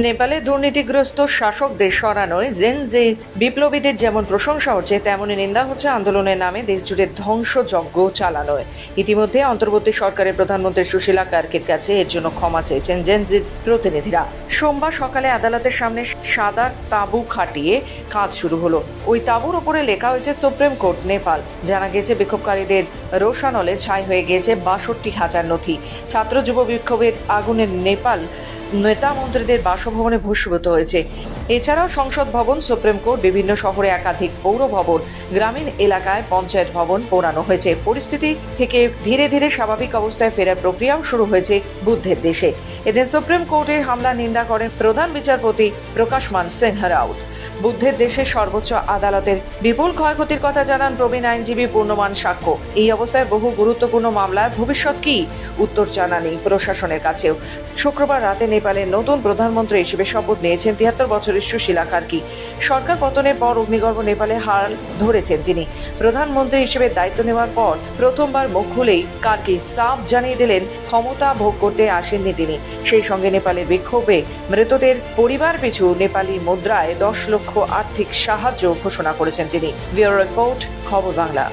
নেপালে দুর্নীতিগ্রস্ত শাসকদের সরানোয় জেন জে বিপ্লবীদের যেমন প্রশংসা হচ্ছে, তেমনই নিন্দা হচ্ছে আন্দোলনের নামে দেশজুড়ে ধ্বংসযজ্ঞ চালানোয়। ইতিমধ্যে অন্তর্বর্তী সরকারের প্রধানমন্ত্রী সুশীলা কার্কের কাছে এর জন্য ক্ষমা চেয়েছেন জেনজির প্রতিনিধিরা। সোমবার সকালে আদালতের সামনে সাদা তাঁবু খাটিয়ে কাজ শুরু হলো। ওই তাঁবুর ওপরে লেখা হয়েছে সুপ্রিম কোর্ট, নেপাল। জানা গেছে, বিক্ষোভকারীদের রোশানলে ছাই হয়ে গিয়েছে বাষট্টি হাজার নথি। ছাত্র যুব বিক্ষোভের আগুনের নেপাল নেতা মন্ত্রীদের বাসভবনে ভূষীভূত হয়েছে। এছাড়াও সংসদ ভবন, সুপ্রিম কোর্ট, বিভিন্ন শহরে একাধিক পৌর ভবন, গ্রামীণ এলাকায় পঞ্চায়েত ভবন পোড়ানো হয়েছে। পরিস্থিতি থেকে ধীরে ধীরে স্বাভাবিক অবস্থায় ফেরার প্রক্রিয়াও শুরু হয়েছে বুদ্ধের দেশে। এদিন সুপ্রিম কোর্টের হামলা নিন্দা করেন প্রধান বিচারপতি প্রকাশমান সিংহ রাউত বুদ্ধের দেশে সর্বোচ্চ আদালতের বিপুল ক্ষয়ক্ষতির কথা জানান প্রবীণ আইনজীবী পূর্ণমান সাক্ষ্য। এই অবস্থায় বহু গুরুত্বপূর্ণ মামলার ভবিষ্যৎ কি? উত্তর জানা নেই প্রশাসনের কাছেও। শুক্রবার রাতে নেপালের নতুন প্রধানমন্ত্রী হিসেবে শপথ নিয়েছেন তিয়াত্তর বছরের সুশীলা কার্কি সরকার পতনের পর অগ্নিগর্ভ নেপালে হাল ধরেছেন তিনি। প্রধানমন্ত্রী হিসেবে দায়িত্ব নেওয়ার পর প্রথমবার মুখ খুলেই কার্কি সাফ জানিয়ে দিলেন ক্ষমতা ভোগ করতে আসেননি তিনি। সেই সঙ্গে নেপালের বিক্ষোভে মৃতদের পরিবার পিছু নেপালি মুদ্রায় দশ লক্ষ আর্থিক সাহায্য ঘোষণা করেছেন তিনি। রিপোর্ট খবর বাংলা।